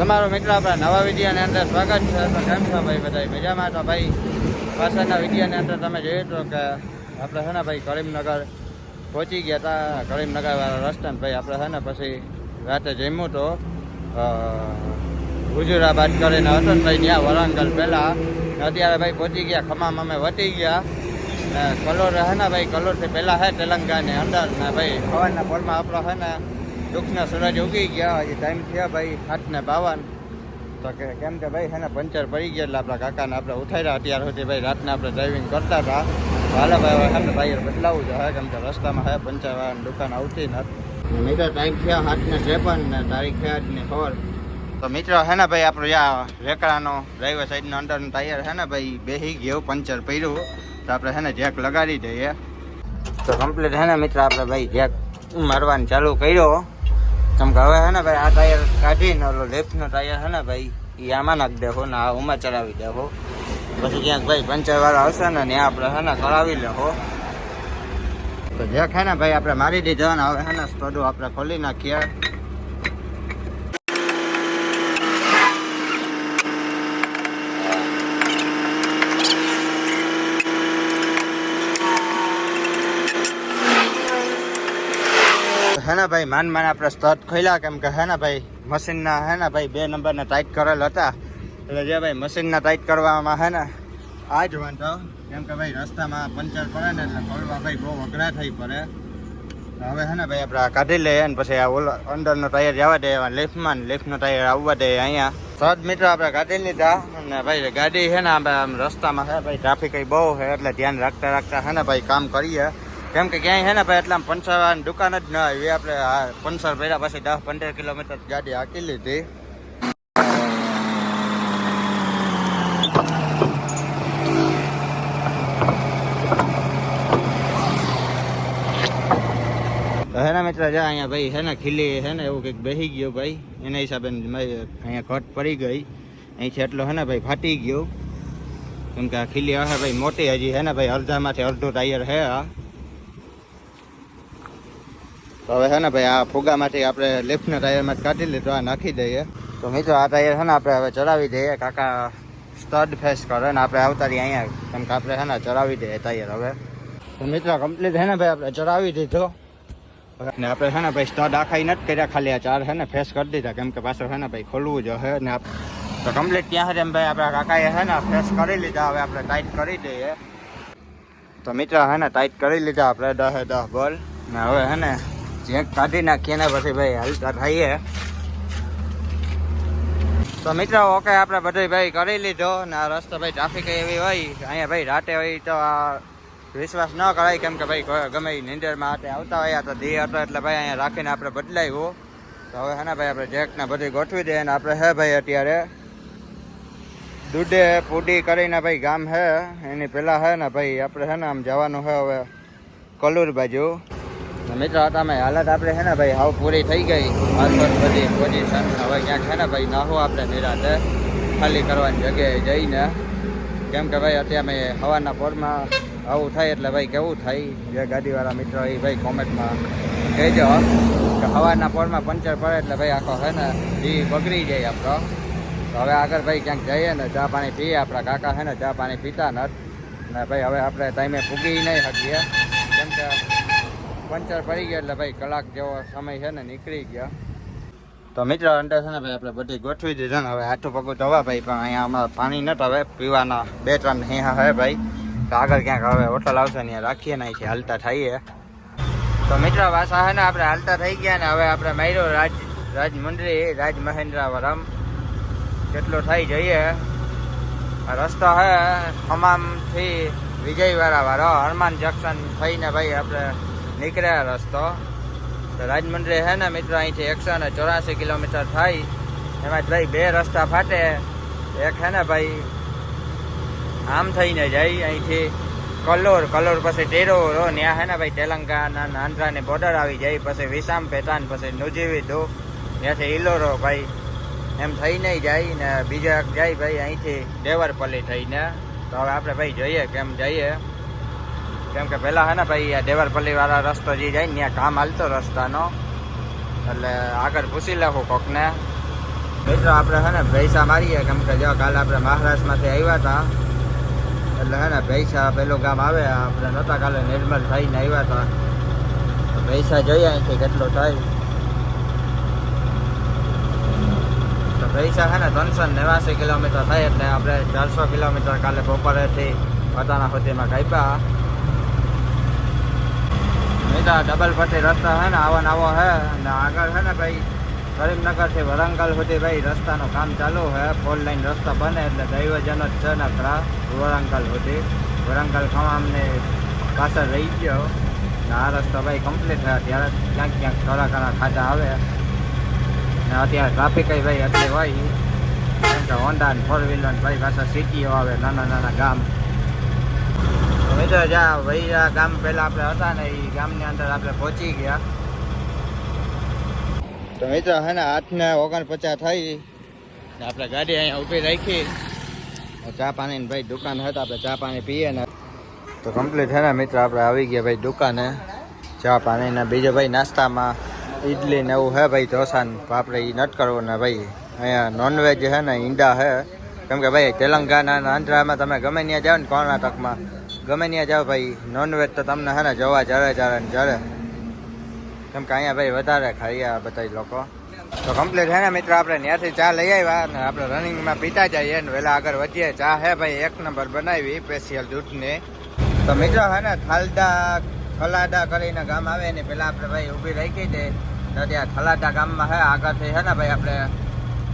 તમારો મિત્ર આપણા નવા વિડીયાની અંદર સ્વાગત છે. તો કેમ છો ભાઈ બધા મજામાં તો ભાઈ? પાછળના વિડીયાની અંદર તમે જોઈએ તો કે આપણે છે ને ભાઈ કરીમનગર પહોંચી ગયા હતા કરીમનગર વાળા રસ્તા ભાઈ આપણે છે ને પછી રાતે જમ્યું તો હુજુરાબાદ કરીને હતો ને ભાઈ ત્યાં વરાંગલ પહેલાં. અત્યારે ભાઈ પહોંચી ગયા, ખમામ અમે વટી ગયા. ને કલોર હે ને ભાઈ કલોરથી પહેલાં હે તેલંગાની અંદર ને ભાઈ સવારના પોલમાં આપણો હે ને દુઃખના સૂરજ ઉગી ગયા, હજી ટાઈમ થયા ભાઈ હાથને બાવન. તો કે કેમ કે ભાઈ હેને પંચર પડી ગયા એટલે આપણા કાકાને આપણે ઉઠાડ્યા અત્યાર સુધી ભાઈ રાતના આપણે ડ્રાઇવિંગ કરતા હતા. હાલો ભાઈ, હવે હે ને ભાઈ બદલાવું છે કેમ કે રસ્તામાં હે, પંચર વાળાની દુકાન આવતી નથી. મિત્રો ટાઈમ થયા હાથને ત્રેપન ને તારીખ થયા આજની ખબર. તો મિત્રો હે ને ભાઈ આપણું આ રેકડાનો ડ્રાઈવર સાઈડનો અંદરનું ટાયર હે ને ભાઈ બેહી ગયું, પંચર પડ્યું. તો આપણે હે ને જેક લગાડી દઈએ. તો કમ્પ્લીટ હે ને મિત્ર આપણે ભાઈ જેક મારવાનું ચાલુ કર્યો. કેમ કે હવે હે ને ભાઈ, આ ટાયર કાઢીને ઓલો લેફ્ટનો ટાયર હે ને ભાઈ એ આમાં નાખી દેહો ને આ ઉમાં ચડાવી દેહો. પછી ક્યાંક ભાઈ પંચર વાળો આવશે ને ત્યાં આપણે હે ને કરાવી લેહો. તો જેક હે ને ભાઈ, આપણે મારી દીધો ને હવે હે ને સ્ટોડું આપણે ખોલી નાખીએ. હે ને ભાઈ? માન માન આપણે સ્ટર્ટ ખોલ્યા કેમ કે હે ને ભાઈ? મશીનના હે ને ભાઈ, બે નંબરના ટાઈટ કરેલ હતા. એટલે જે ભાઈ મશીનના ટાઈટ કરવામાં હે ને આ જ વાંધો. કેમ કે ભાઈ રસ્તામાં પંચર પડે ને એટલે ખોલવા ભાઈ બહુ અઘરા થઈ પડે. હવે હે ને ભાઈ આપણે કાઢી લઈએ ને પછી આ ઓલો અંદરનો ટાયર જવા દે લેફ્ટમાં ને લેફ્ટનો ટાયર આવવા દે અહીંયા. સાત મિત્રો આપણે કાઢી લીધા અને ભાઈ ગાડી છે ને આપણે આમ રસ્તામાં છે ભાઈ ટ્રાફિક બહુ છે એટલે ધ્યાન રાખતા રાખતા છે ને ભાઈ કામ કરીએ. કેમ કે ક્યાંય છે ને ભાઈ એટલા પંચરવાની દુકાન જ ન આવી. આપણે પંચર પહેર્યા પછી દસ પંદર કિલોમીટર ગાડી હાકી લીધી. હે ને મિત્ર, જા અહીંયા ભાઈ, હે ને ખીલી હે ને એવું કંઈક બેસી ગયો ભાઈ. એના હિસાબે અહીંયા ઘટ પડી ગઈ. અહીંથી એટલો હે ને ભાઈ ફાટી ગયો. કેમ કે આ ખીલી હે ભાઈ મોટી હજી. હે ને ભાઈ, અડધામાંથી અડધું ટાયર હે આ. તો હવે હે ને ભાઈ આ ફુગામાંથી આપણે લેફ્ટના ટાયરમાં જ કાઢી લીધો આ નાખી દઈએ તો મિત્રો આ ટાયર છે ને આપણે હવે ચડાવી દઈએ કાકા સ્ટડ ફેસ કરે ને આપણે આવતા રહીએ અહીંયા કેમ કે આપણે હે ને ચડાવી દઈએ ટાયર હવે તો મિત્રો કમ્પ્લીટ હે ને ભાઈ આપણે ચડાવી દીધો ને આપણે છે ને ભાઈ સ્ટડ આખાઈ નથી કર્યા ખાલી આ ચાર છે ને ફેસ કરી દીધા કેમ કે પાછળ છે ને ભાઈ ખોલવું જો હે ને આપ- તો કમ્પ્લીટ ત્યાં સુધી એમ ભાઈ આપણા કાકાએ છે ને ફેસ કરી લીધા હવે આપણે ટાઈટ કરી દઈએ તો મિત્ર હે ને ટાઈટ કરી લીધા આપણે દહે દહ બોલ ને હવે હે ને ચેક કાઢી નાખીએ ને પછી ભાઈ હલકા થઈએ. તો મિત્રો ઓકે આપણે બધું ભાઈ કરી લીધો ને આ રસ્તો ભાઈ ટ્રાફિક એવી હોય, અહીંયા ભાઈ રાતે હોય તો આ વિશ્વાસ ન કરાય કેમ કે ભાઈ ગમે નીંદરમાં હાથે આવતા હોય તો દી હતો એટલે ભાઈ અહીંયા રાખીને આપણે બદલાવ્યું તો હવે હે ને ભાઈ આપણે જેકને બધી ગોઠવી દઈએ ને આપણે હે ભાઈ અત્યારે દૂધે પૂડી કરીને ભાઈ ગામ હે. એની પહેલાં હે ને ભાઈ આપણે હે ને આમ જવાનું હે હવે કલુર બાજુ. મિત્રો તમે હાલત આપણે છે ને ભાઈ, હાવ પૂરી થઈ ગઈ. મારફત બધી પોઝિશન હવે ક્યાંક છે ને ભાઈ નાહો આપણે નિરાતે. ખાલી કરવાની જગ્યાએ જઈને. કેમ કે ભાઈ, અત્યારે અમે હવાના પોરમાં આવું થાય એટલે ભાઈ કેવું થાય? જે ગાડીવાળા મિત્રો એ ભાઈ કોમેન્ટમાં કહેજો. કે હવાના પોરમાં પંચર પડે એટલે ભાઈ આખો છે ને એ બગડી જાય આપણો. હવે આગળ ભાઈ ક્યાંક જઈએ ને, ચા પાણી પીએ. આપણા કાકા છે ને, ચા પાણી પીતા નથી. ને ભાઈ, હવે આપણે ટાઈમે પૂગી નહીં શકીએ. કેમ કે પંચર પડી ગયા એટલે ભાઈ કલાક જેવો સમય છે ને નીકળી ગયા. તો મિત્ર અંદર છે ને ભાઈ આપણે બધી ગોઠવી દીધા ને, હવે આઠું પગું ધોવા ભાઈ, પણ અહીંયા અમારા પાણી નથી હવે પીવાના બે ત્રણ અહીંયા હે ભાઈ. તો આગળ ક્યાંક હવે હોટલ આવશે ને રાખીએ ને અહીંથી હાલતા થઈએ. તો મિત્ર પાછા છે ને આપણે હાલતા થઈ ગયા ને, હવે આપણે માર્યો રાજ, રાજમંડળી રાજ મહેન્દ્રાવરમ કેટલો થઈ જઈએ. રસ્તો હે ખમામથી વિજયવાળા વાળો હનુમાન જંકશન થઈને ભાઈ આપણે નીકળ્યા રસ્તો. તો રાજમંડળી છે ને મિત્રો, અહીંથી એકસો ને ચોરાસી કિલોમીટર થાય. એમાં ભાઈ બે રસ્તા ફાટે. એક છે ને ભાઈ, આમ થઈને જાય અહીંથી. કલોર કલોર પછી ટેરોરો ત્યાં હે ને ભાઈ, તેલંગાના આંધ્રાની બોર્ડર આવી જાય, પછી વિસામ, પેટાન, પછી નુજીવી દો. ત્યાંથી ઇલોરો ભાઈ, એમ થઈને જાય ને બીજા જાય ભાઈ અહીંથી દેવરપલ્લી થઈને. તો હવે આપણે ભાઈ જોઈએ કેમ જઈએ. કેમ કે પહેલાં હે ને ભાઈ, આ દેવરપલ્લી વાળા રસ્તો જે જાય ત્યાં કામ હાલતો રસ્તાનો. એટલે આગળ પૂછી લેવું કોકને. મિત્રો, આપણે હે ને પૈસા મારીએ, કેમ કે જો કાલે આપણે મહારાષ્ટ્રમાંથી આવ્યા હતા. એટલે હે ને પૈસા પેલું ગામ આવે, આપણે નહોતા કાલે નિર્મલ થઈને આવ્યા હતા. તો પૈસા જોઈએ અહીંથી કેટલો થાય. તો પૈસા છે ને ત્રણસો નેવાસી કિલોમીટર થાય, એટલે આપણે ચારસો કિલોમીટર કાલે બપોરેથી પોતાના સુધીમાં કાપ્યા. નહીં ડબલ પટ્ટી રસ્તા છે ને, આવા આવો છે અને આગળ છે ને ભાઈ કરીમનગરથી વરંગલ સુધી ભાઈ રસ્તાનું કામ ચાલુ છે ફોર લાઈન રસ્તા બને એટલે દૈવજન જ છે ને ખરા વરંગલ સુધી. વરંગલ ખમામને પાછળ રહી ગયો. ને આ રસ્તો ભાઈ કમ્પ્લીટ થયા ત્યારે ક્યાંક ક્યાંક થોડા ઘણા ખાડા આવે. ને અત્યારે ટ્રાફિક ભાઈ અત્યારે હોય. કેમ હોન્ડા ને ફોર વ્હીલર ભાઈ પાછા સિટીઓ આવે, નાના નાના ગામ. મિત્રો જ્યાં ભાઈ આ ગામ પહેલા આપણે હતા ને એ ગામની અંદર આપણે પહોંચી ગયા. તો મિત્રો, હે ને આઠ ને ઓગણપચાસ થઈ. આપણે ગાડી અહીંયા ઊભી રાખી. ચા પાણીની ભાઈ દુકાન હતા આપણે ચા પાણી પીએ ને. તો કમ્પ્લીટ છે ને મિત્ર, આપણે આવી ગયા ભાઈ દુકાને. ચા પાણી ને બીજો ભાઈ નાસ્તામાં ઈડલી ને એવું હે ભાઈ ઢોસા આપણે એ નટ કરવું ને ભાઈ. અહીંયા નોનવેજ છે ને, ઈંડા હે. કેમ કે ભાઈ તેલંગાના આંધ્રામાં તમે ગમે ત્યાં જાઓ ને, કર્ણાટકમાં ગમે ત્યાં જાઓ ભાઈ નોનવેજ તો તમને હે ને જોવા જરે જરે ને જરે. કેમ કે અહીંયા ભાઈ વધારે ખાઈએ આ બધા લોકો. તો કમ્પ્લીટ હે ને મિત્રો, આપણે ત્યાંથી ચા લઈ આવ્યા અને આપણે રનિંગમાં પીતા જઈએ ને વહેલા આગળ વધીએ. ચા હે ભાઈ, એક નંબર બનાવી સ્પેશિયલ દૂધની. તો મિત્રો હે ને, થાલદા થલાડા કરીને ગામ આવે ને પહેલાં આપણે ભાઈ ઊભી રાખી દે તો ત્યાં થલાડા ગામમાં હે, આગળથી હે ને ભાઈ આપણે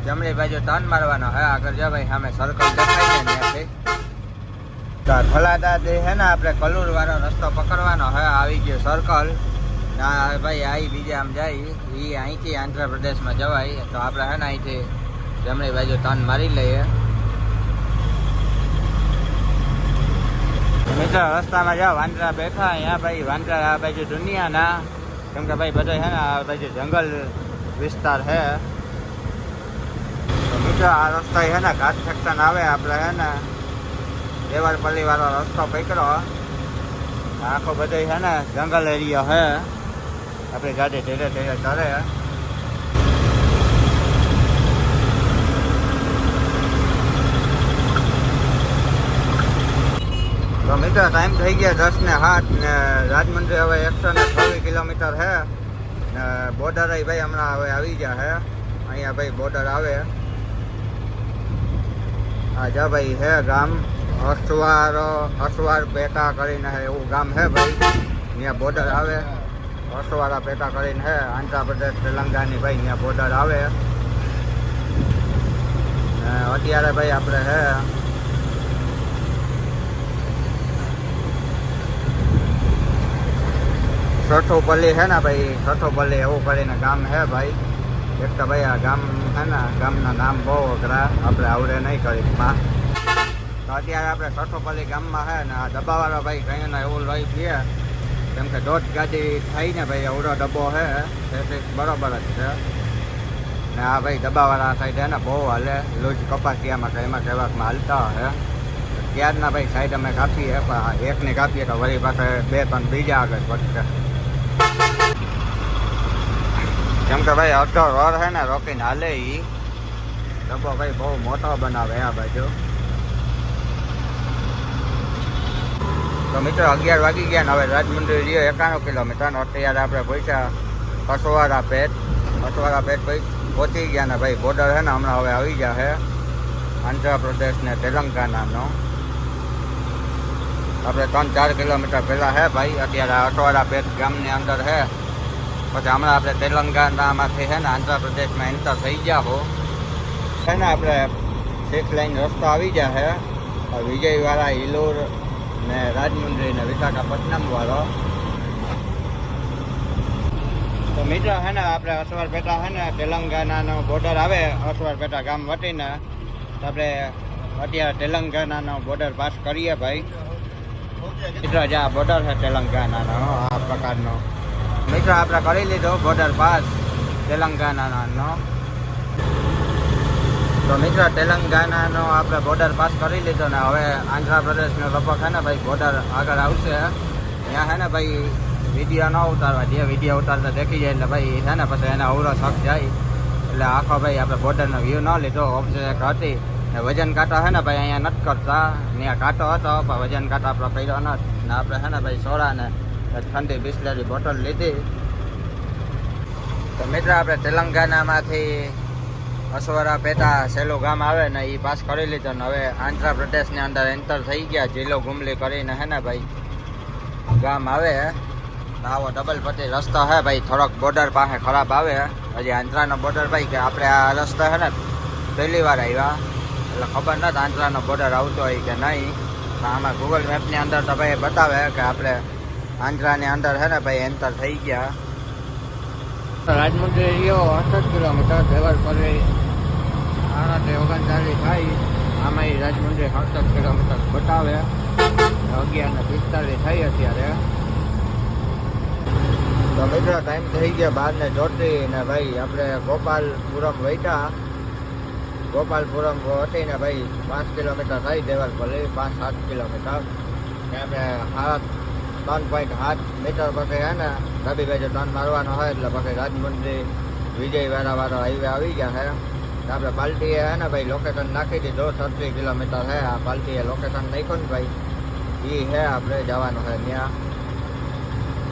જમણી બાજુ તન મારવાનો હે. આગળ જો ભાઈ, સામે સર્કલ દેખાય છે ત્યાંથી થલાડા હે ને આપણે કલુર વાળો રસ્તો પકડવાનો હવે આવી ગયો સર્કલ ના ભાઈ આવી બીજે આમ જાય. એ અહીંથી આંધ્રપ્રદેશમાં જવાય. તો આપણે હે ને અહીંથી જમણી બાજુ તન મારી લઈએ. મિત્રો, રસ્તામાં જાઓ, વાંદરા બેઠા અહીંયા ભાઈ. વાંદરા આ બાજુ દુનિયાના. કેમ કે ભાઈ, બધા હે ને આ બાજુ જંગલ વિસ્તાર છે મિત્ર, આ રસ્તા હે ને ઘાટ સેક્શન આવે, આપણે હે ને દેવરપલ્લી વાળો રસ્તો પકડો આખો બધો છે ને જંગલ એરિયા છે. આપણી ગાડી ધીરે ધીરે ચડે તો મિત્ર ટાઈમ થઈ ગયા દસ ને સાત ને રાજમંડ્રી હવે એકસો ને છવ્વીસ કિલોમીટર છે. ને બોર્ડર ભાઈ હમણાં હવે આવી ગયા છે. અહીંયા ભાઈ બોર્ડર આવે. આ જા ભાઈ હે ગામ. અસવાર અસવાર પેટા કરીને હે, એવું ગામ હે ભાઈ? ત્યાં બોર્ડર આવે. અસવારા પેટા કરીને હે આંધ્રપ્રદેશ તેલંગાની ભાઈ ત્યાં બોર્ડર આવે. ને અત્યારે ભાઈ આપણે હે, છઠ્ઠોપલ્લી છે ને ભાઈ, છઠ્ઠોપલ્લી એવું કરીને ગામ છે ભાઈ. એક તો ભાઈ આ ગામ છે ને, ગામના નામ બહુ અઘરા, આપણે આવડે નહીં કરીમાં તો અત્યારે આપણે છઠ્ઠોપલ્લી ગામમાં છે ને આ ડબ્બાવાળો ભાઈ કંઈ ને એવું લઈ છીએ કેમ કે દોઢ ગાડી થઈ ને ભાઈ, એવડો ડબ્બો છે. તે બરોબર જ છે. ને આ ભાઈ ડબ્બાવાળા સાઈડ છે ને, બહુ હાલે. લૂજ કપાસિયામાં કે એમાં કહેવામાં હાલતા હે. ત્યારના ભાઈ સાઈડ અમે કાપીએ, પણ એકને કાપીએ તો વળી પાસે બે, ત્રણ બીજા આગળ વધશે. કેમ કે ભાઈ, અડધો રોડ છે ને, રોકીને હાલે ઈ. ડબ્બો ભાઈ બહુ મોટો બનાવે આ બાજુ. તો મિત્રો અગિયાર વાગી ગયા ને હવે રાજમંદિર રહ્યો એકાણું કિલોમીટર. ને અત્યારે આપણે પૈસા અસવારા પેટ. અસવારા પેટ ભાઈ પહોંચી ગયા ને ભાઈ બોર્ડર છે ને હમણાં હવે આવી ગયા છે આંધ્રપ્રદેશ ને તેલંગાનાનો આપણે ત્રણ ચાર કિલોમીટર પહેલાં છે ભાઈ, અત્યારે અટવાડા પેટ ગામની અંદર છે પછી હમણાં આપણે તેલંગાનામાંથી છે ને આંધ્રપ્રદેશમાં એન્ટર થઈ ગયા હો. છે ને આપણે સિક્સ લાઈન રસ્તો આવી ગયા છે વિજયવાડા હિલોર ને રાજમુંદ્રી ને વિશાખાપટ્ટનમ વાળો તો મિત્રો છે ને, આપણે અસવારપેટા છે ને, તેલંગાનાનો બોર્ડર આવે અસવારપેટા ગામ વટીને. તો આપણે અત્યારે તેલંગાનાનો બોર્ડર પાસ કરીએ ભાઈ. મિત્રો જ્યાં બોર્ડર છે તેલંગાનાનો આ પ્રકારનો. મિત્રો, આપણે કરી લીધો બોર્ડર પાસ તેલંગાનાનો. તો મિત્રો, તેલંગાનાનો આપણે બોર્ડર પાસ કરી લીધો ને હવે આંધ્રપ્રદેશનો લગભગ હે ને ભાઈ બોર્ડર આગળ આવશે. ત્યાં છે ને ભાઈ વીડિયો ન ઉતારવા જે વીડિયો ઉતારતા દેખી જાય એટલે ભાઈ, છે ને, પછી એને અવરો શક જાય. એટલે આખો ભાઈ આપણે બોર્ડરનો વ્યૂ ન લીધો. ઓબ્ઝેક્ટ હતી. ને વજન કાંટો છે ને ભાઈ, અહીંયા નથી કરતા. ત્યાં કાંટો હતો, પણ વજન કાંટો આપણો કર્યો નથી. ને આપણે છે ને ભાઈ સોડાને ઠંડી બિસ્લેરી બોટલ લીધી. તો મિત્ર, આપણે તેલંગાનામાંથી અસવરા પેટા સહેલું ગામ આવે ને એ પાસ કરી લીધો ને હવે આંધ્રપ્રદેશની અંદર એન્ટર થઈ ગયા, જિલ્લો ગુમલી કરીને હે ને ભાઈ? ગામ આવે આવો ડબલ પટ્ટી રસ્તો હે ભાઈ, થોડોક બોર્ડર પાસે ખરાબ આવે હજી આંધ્રાનો બોર્ડર ભાઈ કે આપણે આ રસ્તો હે ને પહેલી વાર આવ્યા. એટલે ખબર નથી આંધ્રાનો બોર્ડર આવતો હોય કે નહીં. આમાં ગૂગલ મેપની અંદર તો ભાઈ બતાવે કે આપણે આંધ્રાની અંદર હે ને ભાઈ એન્ટર થઈ ગયા. રાજમંડળ રહ્યો અડસઠ કિલોમીટર દેવર પરે આણંદ ઓગણચાલીસ થાય આમાં રાજમંદિર સડસઠ કિલોમીટર બતાવે અગિયાર ને પિસ્તાલીસ થઈ અત્યારે. તો મિત્રો ટાઈમ થઈ ગયા બાર ને ચોત્રીસ ને ભાઈ, આપણે ગોપાલપુરમ વૈટા ગોપાલપુરમ વટીને ભાઈ પાંચ કિલોમીટર થઈ દેવર પરે પાંચ સાત કિલોમીટર. ને આપણે સાત ત્રણ પોઈન્ટ સાત મીટર પછી હે ને ડાબી બાજુ ટર્ન મારવાનો હોય એટલે પછી રાજમંડળી વિજયવાડા વાળા હાઈવે આવી ગયા છે આપણે પાલટીએ હે ને ભાઈ લોકેશન નાખી દીધો. છત્રીસ કિલોમીટર છે આ પાલટીએ લોકેશન નાખ્યું ને ભાઈ એ હે આપણે જવાનું છે ત્યાં